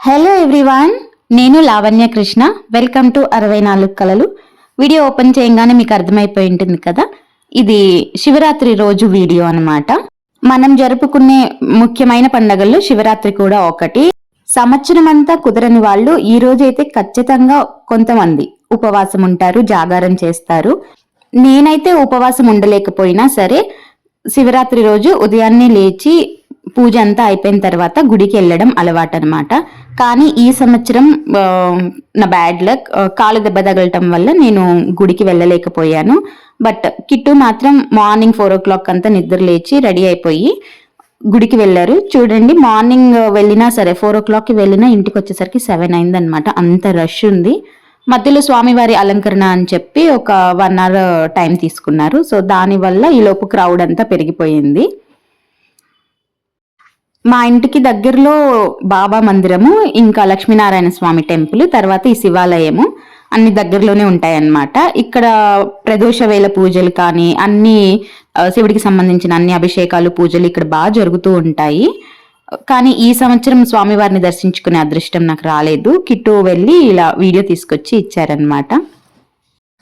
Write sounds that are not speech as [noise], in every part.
Hello everyone నేను Lavanya Krishna. Welcome to అరవై నాలుగు కళలు. వీడియో ఓపెన్ చేయగానే మీకు అర్థమైపోయి ఉంటుంది కదా? ఇది శివరాత్రి రోజు వీడియో అనమాట మనం జరుపుకునే ముఖ్యమైన పండగల్లో శివరాత్రి కూడా ఒకటి. సంవత్సరం అంతా కుదరని వాళ్ళు ఈ రోజు అయితే ఖచ్చితంగా కొంతమంది ఉపవాసం ఉంటారు జాగారం చేస్తారు. నేనైతే ఉపవాసం ఉండలేకపోయినా సరే శివరాత్రి రోజు ఉదయాన్నే లేచి పూజ అంతా అయిపోయిన తర్వాత గుడికి వెళ్ళడం అలవాటు అనమాట కానీ ఈ సంవత్సరం నా బ్యాడ్ లక్ కాలు దెబ్బ తగలటం వల్ల నేను గుడికి వెళ్ళలేకపోయాను. బట్ కిట్టు మాత్రం మార్నింగ్ ఫోర్ ఓ క్లాక్ అంతా నిద్ర లేచి రెడీ అయిపోయి గుడికి వెళ్ళారు. చూడండి మార్నింగ్ వెళ్ళినా సరే ఫోర్ ఓ క్లాక్కి వెళ్ళినా ఇంటికి వచ్చేసరికి సెవెన్ అయిందనమాట అంత రష్ ఉంది. మధ్యలో స్వామివారి అలంకరణ అని చెప్పి ఒక వన్ అవర్ టైం తీసుకున్నారు. సో దానివల్ల ఈ లోపు క్రౌడ్ అంతా పెరిగిపోయింది. మా ఇంటికి దగ్గరలో బాబా మందిరము ఇంకా లక్ష్మీనారాయణ స్వామి టెంపుల్ తర్వాత ఈ శివాలయము అన్ని దగ్గరలోనే ఉంటాయన్నమాట. ఇక్కడ ప్రదోష వేళ పూజలు కానీ అన్ని శివుడికి సంబంధించిన అన్ని అభిషేకాలు పూజలు ఇక్కడ బాగా జరుగుతూ ఉంటాయి. కానీ ఈ సంవత్సరం స్వామివారిని దర్శించుకునే అదృష్టం నాకు రాలేదు. కిట్టు వెళ్ళి ఇలా వీడియో తీసుకొచ్చి ఇచ్చారనమాట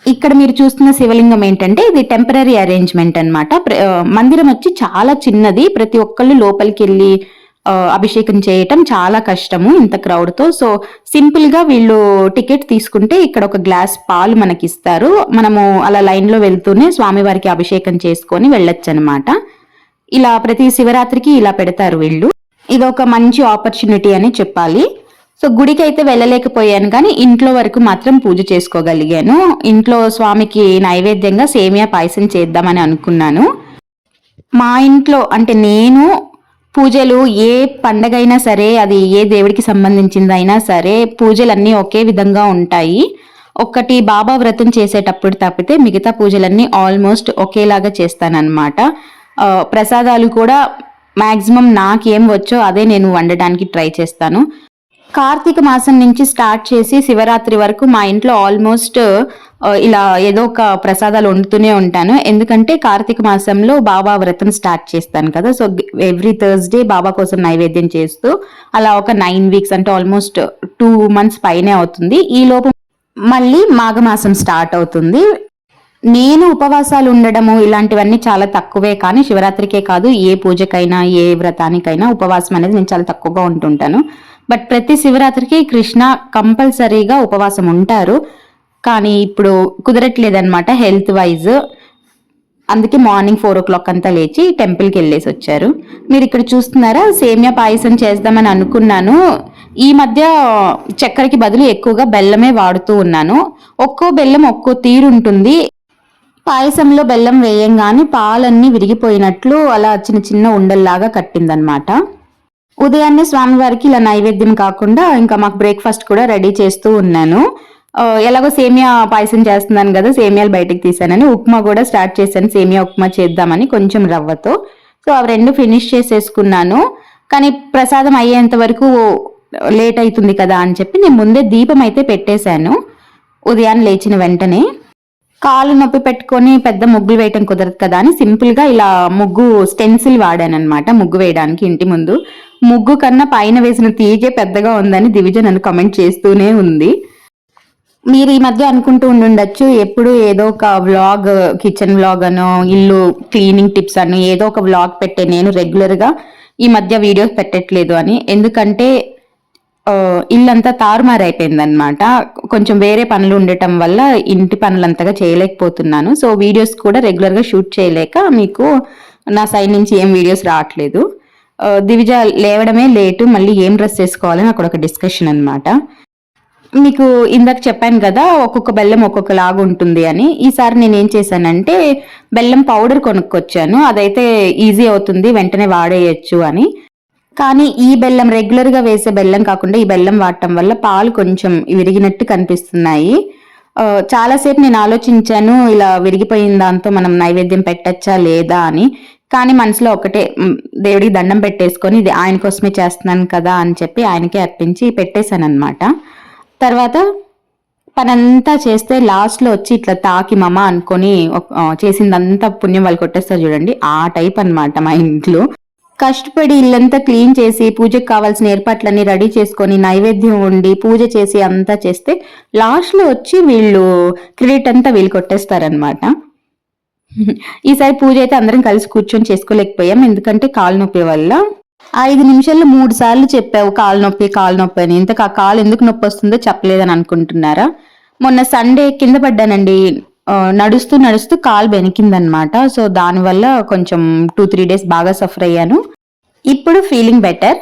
ఇక్కడ మీరు చూస్తున్న శివలింగం ఏంటంటే ఇది టెంపరీ అరేంజ్మెంట్ అనమాట మందిరం వచ్చి చాలా చిన్నది. ప్రతి ఒక్కళ్ళు లోపలికి వెళ్ళి అభిషేకం చేయటం చాలా కష్టము ఇంత క్రౌడ్తో. సో సింపుల్గా వీళ్ళు టికెట్ తీసుకుంటే ఇక్కడ ఒక గ్లాస్ పాలు మనకి ఇస్తారు మనము అలా లైన్లో వెళ్తూనే స్వామివారికి అభిషేకం చేసుకొని వెళ్ళొచ్చు అనమాట ఇలా ప్రతి శివరాత్రికి ఇలా పెడతారు వీళ్ళు. ఇది ఒక మంచి ఆపర్చునిటీ అని చెప్పాలి. సో గుడికి అయితే వెళ్ళలేకపోయాను కానీ ఇంట్లో వరకు మాత్రం పూజ చేసుకోగలిగాను. ఇంట్లో స్వామికి నైవేద్యంగా సేమియా పాయసం చేద్దామని అనుకున్నాను. మా ఇంట్లో అంటే నేను పూజలు ఏ పండగైనా సరే అది ఏ దేవుడికి సంబంధించిందైనా సరే పూజలన్నీ ఒకే విధంగా ఉంటాయి. ఒక్కటి బాబా వ్రతం చేసేటప్పుడు తప్పితే మిగతా పూజలన్నీ ఆల్మోస్ట్ ఒకేలాగా చేస్తానన్నమాట. ప్రసాదాలు కూడా మ్యాక్సిమం నాకేం వచ్చో అదే నేను వండడానికి ట్రై చేస్తాను. కార్తీక మాసం నుంచి స్టార్ట్ చేసి శివరాత్రి వరకు మా ఇంట్లో ఆల్మోస్ట్ ఇలా ఏదో ఒక ప్రసాదాలు వండుతూనే ఉంటాను. ఎందుకంటే కార్తీక మాసంలో బాబా వ్రతం స్టార్ట్ చేస్తాను కదా. సో ఎవ్రీ థర్స్డే బాబా కోసం నైవేద్యం చేస్తూ అలా ఒక నైన్ వీక్స్ అంటే ఆల్మోస్ట్ టూ మంత్స్ పైనే అవుతుంది. ఈ లోపు మళ్ళీ మాఘమాసం స్టార్ట్ అవుతుంది. నేను ఉపవాసాలు ఉండడము ఇలాంటివన్నీ చాలా తక్కువే కానీ శివరాత్రికే కాదు ఏ పూజకైనా ఏ వ్రతానికైనా ఉపవాసం అనేది నేను చాలా తక్కువగా ఉంటుంటాను. బట్ ప్రతి శివరాత్రికి కృష్ణ కంపల్సరీగా ఉపవాసం ఉంటారు. కానీ ఇప్పుడు కుదరట్లేదన్నమాట హెల్త్ వైజ్. అందుకే మార్నింగ్ ఫోర్ ఓ క్లాక్ అంతా లేచి టెంపుల్కి వెళ్ళేసి వచ్చారు. మీరు ఇక్కడ చూస్తున్నారా? సేమియా పాయసం చేద్దామని అనుకున్నాను. ఈ మధ్య చక్కెరకి బదులు ఎక్కువగా బెల్లమే వాడుతూ ఉన్నాను. ఒక్కో బెల్లం ఒక్కో తీరు ఉంటుంది. పాయసంలో బెల్లం వేయంగానే పాలన్నీ విరిగిపోయినట్లు అలా చిన్న చిన్న ఉండల్లాగా కట్టిందనమాట ఉదయాన్నే స్వామివారికి ఇలా నైవేద్యం కాకుండా ఇంకా మాకు బ్రేక్ఫాస్ట్ కూడా రెడీ చేస్తూ ఉన్నాను. ఎలాగో సేమియా పాయసం చేస్తున్నాను కదా సేమియాలు బయటకు తీసానని ఉప్మా కూడా స్టార్ట్ చేశాను. సేమియా ఉప్మా చేద్దామని కొంచెం రవ్వతో. సో అవి రెండు ఫినిష్ చేసేసుకున్నాను. కానీ ప్రసాదం అయ్యేంత వరకు లేట్ అవుతుంది కదా అని చెప్పి నేను ముందే దీపం అయితే పెట్టేశాను. ఉదయాన్నే లేచిన వెంటనే. కాలు నొప్పి పెట్టుకొని పెద్ద ముగ్గులు వేయటం కుదరదు కదా అని సింపుల్గా ఇలా ముగ్గు స్టెన్సిల్ వాడాను అనమాట ముగ్గు వేయడానికి ఇంటి ముందు. ముగ్గు కన్నా పైన వేసిన తీగే పెద్దగా ఉందని దివిజ నన్ను కమెంట్ చేస్తూనే ఉంది. మీరు ఈ మధ్య అనుకుంటూ ఉండుండొచ్చు ఎప్పుడు ఏదో ఒక వ్లాగ్ కిచెన్ వ్లాగ్ అనో ఇల్లు క్లీనింగ్ టిప్స్ అని ఏదో ఒక వ్లాగ్ పెట్టే నేను రెగ్యులర్గా ఈ మధ్య వీడియోస్ పెట్టట్లేదు అని. ఎందుకంటే ఇల్లంతా తారుమారైపోయింది అయిపోయిందనమాట కొంచెం వేరే పనులు ఉండటం వల్ల ఇంటి పనులంతగా చేయలేకపోతున్నాను. సో వీడియోస్ కూడా రెగ్యులర్గా షూట్ చేయలేక మీకు నా సైడ్ నుంచి ఏం వీడియోస్ రావట్లేదు. దివిజ లేవడమే లేటు మళ్ళీ ఏం డ్రెస్ వేసుకోవాలని అక్కడ ఒక డిస్కషన్ అన్నమాట. మీకు ఇందాక చెప్పాను కదా ఒక్కొక్క బెల్లం ఒక్కొక్క లాగా ఉంటుంది అని. ఈసారి నేను ఏం చేశానంటే బెల్లం పౌడర్ కొనుక్కొచ్చాను. అదైతే ఈజీ అవుతుంది వెంటనే వాడేయచ్చు అని. కానీ ఈ బెల్లం రెగ్యులర్గా వేసే బెల్లం కాకుండా ఈ బెల్లం వాడటం వల్ల పాలు కొంచెం విరిగినట్టు కనిపిస్తున్నాయి. చాలాసేపు నేను ఆలోచించాను ఇలా విరిగిపోయిన దాంతో మనం నైవేద్యం పెట్టచ్చా లేదా అని. కానీ మనసులో ఒకటే దేవుడికి దండం పెట్టేసుకొని ఇది ఆయన కోసమే చేస్తున్నాను కదా అని చెప్పి ఆయనకే అర్పించి పెట్టేశాను అనమాట తర్వాత పనంతా చేస్తే లాస్ట్లో వచ్చి ఇట్లా తాకి మమ అనుకొని చేసిందంతా పుణ్యం వాళ్ళు కొట్టేస్తారు చూడండి. ఆ టైప్ అన్నమాట మా ఇంట్లో. కష్టపడి ఇల్లంతా క్లీన్ చేసి పూజకు కావాల్సిన ఏర్పాట్లన్నీ రెడీ చేసుకొని నైవేద్యం ఉండి పూజ చేసి అంతా చేస్తే లాస్ట్లో వచ్చి వీళ్ళు క్రెడిట్ అంతా వీళ్ళు కొట్టేస్తారనమాట [laughs] ఈసారి పూజ అయితే అందరం కలిసి కూర్చొని చేసుకోలేకపోయాం. ఎందుకంటే కాలు నొప్పి వల్ల. ఐదు నిమిషాల్లో మూడు సార్లు చెప్పావు కాలు నొప్పి కాలు నొప్పి అని. ఇంతకు ఆ కాలు ఎందుకు నొప్పి వస్తుందో చెప్పలేదని అనుకుంటున్నారా? మొన్న సండే కింద పడ్డానండి. నడుస్తూ నడుస్తూ కాలు బెనికిందనమాట. సో దానివల్ల కొంచెం టూ త్రీ డేస్ బాగా సఫర్ అయ్యాను. ఇప్పుడు ఫీలింగ్ బెటర్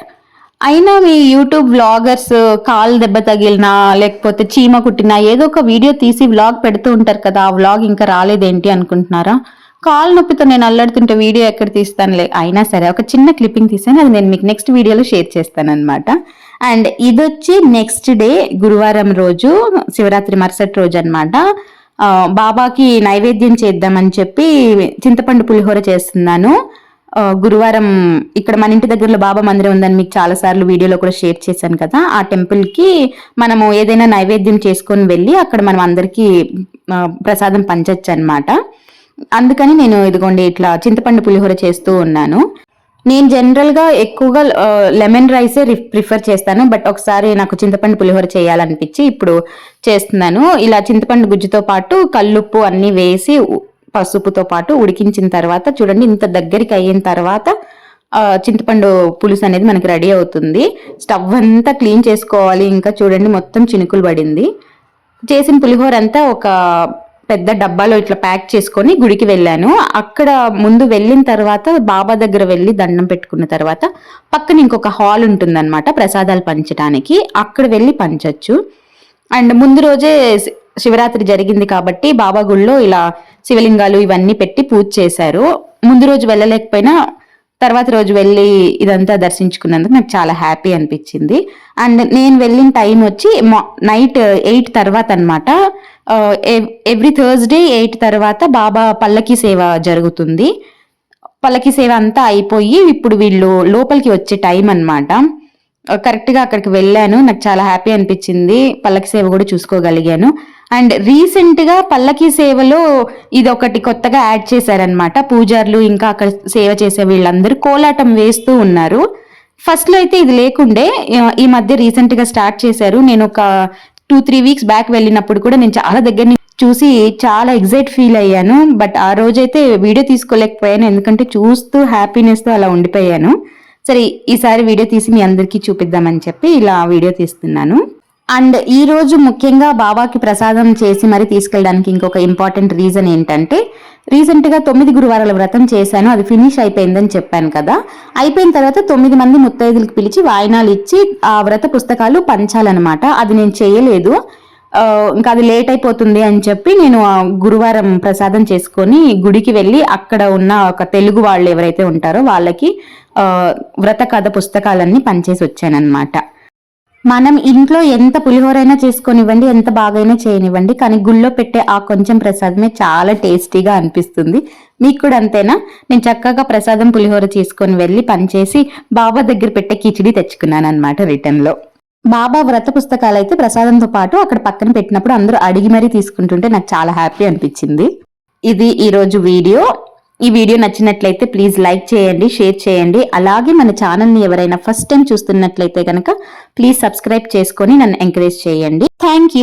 అయినా మీ యూట్యూబ్ వ్లాగర్స్ కాలు దెబ్బ తగిలినా లేకపోతే చీమ కుట్టినా ఏదో ఒక వీడియో తీసి వ్లాగ్ పెడుతూ ఉంటారు కదా ఆ వ్లాగ్ ఇంకా రాలేదేంటి అనుకుంటున్నారా? కాలు నొప్పితో నేను అల్లాడుతుంటే వీడియో ఎక్కడ తీస్తానులే. అయినా సరే ఒక చిన్న క్లిప్పింగ్ తీసాను అది నేను మీకు నెక్స్ట్ వీడియోలో షేర్ చేస్తాను అనమాట అండ్ ఇది వచ్చి నెక్స్ట్ డే గురువారం రోజు శివరాత్రి మరుసటి రోజు అనమాట బాబాకి నైవేద్యం చేద్దామని చెప్పి చింతపండు పులిహోర చేస్తున్నాను. గురువారం ఇక్కడ మన ఇంటి దగ్గరలో బాబా మందిరం ఉందని మీకు చాలా సార్లు వీడియోలో కూడా షేర్ చేశాను కదా. ఆ టెంపుల్కి మనము ఏదైనా నైవేద్యం చేసుకొని వెళ్ళి అక్కడ మనం అందరికీ ప్రసాదం పంచచ్చు అనమాట అందుకని నేను ఇదిగోండి ఇట్లా చింతపండు పులిహోర చేస్తూ ఉన్నాను. నేను జనరల్గా ఎక్కువగా లెమన్ రైసే ప్రిఫర్ చేస్తాను. బట్ ఒకసారి నాకు చింతపండు పులిహోర చేయాలనిపించి ఇప్పుడు చేస్తున్నాను. ఇలా చింతపండు గుజ్జుతో పాటు కల్లుప్పు అన్నీ వేసి పసుపుతో పాటు ఉడికించిన తర్వాత చూడండి ఇంత దగ్గరికి అయిన తర్వాత చింతపండు పులుసు అనేది మనకి రెడీ అవుతుంది. స్టవ్ అంతా క్లీన్ చేసుకోవాలి. ఇంకా చూడండి మొత్తం చినుకులు పడింది. చేసిన పులిహోర అంతా ఒక పెద్ద డబ్బాలో ఇట్లా ప్యాక్ చేసుకొని గుడికి వెళ్ళాను. అక్కడ ముందు వెళ్ళిన తర్వాత బాబా దగ్గర వెళ్ళి దండం పెట్టుకున్న తర్వాత పక్కన ఇంకొక హాల్ ఉంటుందన్నమాట ప్రసాదాలు పంచడానికి అక్కడ వెళ్ళి పంచచ్చు. అండ్ ముందు రోజే శివరాత్రి జరిగింది కాబట్టి బాబా గుళ్ళో ఇలా శివలింగాలు ఇవన్నీ పెట్టి పూజ చేశారు. ముందు రోజు వెళ్ళలేకపోయినా తర్వాత రోజు వెళ్ళి ఇదంతా దర్శించుకున్నందుకు నాకు చాలా హ్యాపీ అనిపించింది. అండ్ నేను వెళ్ళిన టైం వచ్చి నైట్ ఎయిట్ తర్వాత అనమాట ఎవ్రీ థర్స్డే ఎయిట్ తర్వాత బాబా పల్లకి సేవ జరుగుతుంది. పల్లకి సేవ అంతా అయిపోయి ఇప్పుడు వీళ్ళు లోపలికి వచ్చే టైం అనమాట కరెక్ట్గా అక్కడికి వెళ్ళాను. నాకు చాలా హ్యాపీ అనిపించింది. పల్లకి సేవ కూడా చూసుకోగలిగాను. అండ్ రీసెంట్గా పల్లకి సేవలో ఇది ఒకటి కొత్తగా యాడ్ చేశారనమాట పూజార్లు ఇంకా అక్కడ సేవ చేసే వీళ్ళందరూ కోలాటం వేస్తూ ఉన్నారు. ఫస్ట్లో అయితే ఇది లేకుండే ఈ మధ్య రీసెంట్గా స్టార్ట్ చేశారు. నేను ఒక టూ త్రీ వీక్స్ బ్యాక్ వెళ్ళినప్పుడు కూడా నేను చాలా దగ్గర నుంచి చూసి చాలా ఎగ్జైట్ ఫీల్ అయ్యాను. బట్ ఆ రోజైతే వీడియో తీసుకోలేకపోయాను. ఎందుకంటే చూస్తూ హ్యాపీనెస్తో అలా ఉండిపోయాను. సరే ఈసారి వీడియో తీసి మీ అందరికీ చూపిద్దామని చెప్పి ఇలా వీడియో తీస్తున్నాను. అండ్ ఈ రోజు ముఖ్యంగా బాబాకి ప్రసాదం చేసి మరి తీసుకెళ్ళడానికి ఇంకొక ఇంపార్టెంట్ రీజన్ ఏంటంటే రీసెంట్గా తొమ్మిది గురువారాల వ్రతం చేశాను అది ఫినిష్ అయిపోయిందని చెప్పాను కదా. అయిపోయిన తర్వాత తొమ్మిది మంది ముత్తైదులకు పిలిచి వాయినాలు ఇచ్చి ఆ వ్రత పుస్తకాలు పంచాలన్నమాట. అది నేను చేయలేదు. ఇంకా అది లేట్ అయిపోతుంది అని చెప్పి నేను గురువారం ప్రసాదం చేసుకొని గుడికి వెళ్ళి అక్కడ ఉన్న ఒక తెలుగు వాళ్ళు ఎవరైతే ఉంటారో వాళ్ళకి వ్రత కథ పుస్తకాలన్నీ పనిచేసి వచ్చానన్నమాట. మనం ఇంట్లో ఎంత పులిహోరైనా చేసుకొనివ్వండి ఎంత బాగైనా చేయనివ్వండి కానీ గుళ్ళో పెట్టే ఆ కొంచెం ప్రసాదమే చాలా టేస్టీగా అనిపిస్తుంది. మీకు కూడా అంతేనా? నేను చక్కగా ప్రసాదం పులిహోర చేసుకొని వెళ్ళి పనిచేసి బాబా దగ్గర పెట్టే కిచిడి తెచ్చుకున్నాను అనమాట రిటర్న్లో. బాబా వ్రత పుస్తకాలు అయితే ప్రసాదంతో పాటు అక్కడ పక్కన పెట్టినప్పుడు అందరూ అడిగి మరీ తీసుకుంటుంటే నాకు చాలా హ్యాపీ అనిపించింది. ఇది ఈరోజు వీడియో. ఈ వీడియో నచ్చినట్లయితే ప్లీజ్ లైక్ చేయండి షేర్ చేయండి. అలాగే మన ఛానల్ని ఎవరైనా ఫస్ట్ టైం చూస్తున్నట్లయితే కనుక ప్లీజ్ సబ్స్క్రైబ్ చేసుకొని నన్ను ఎంకరేజ్ చేయండి. Thank you.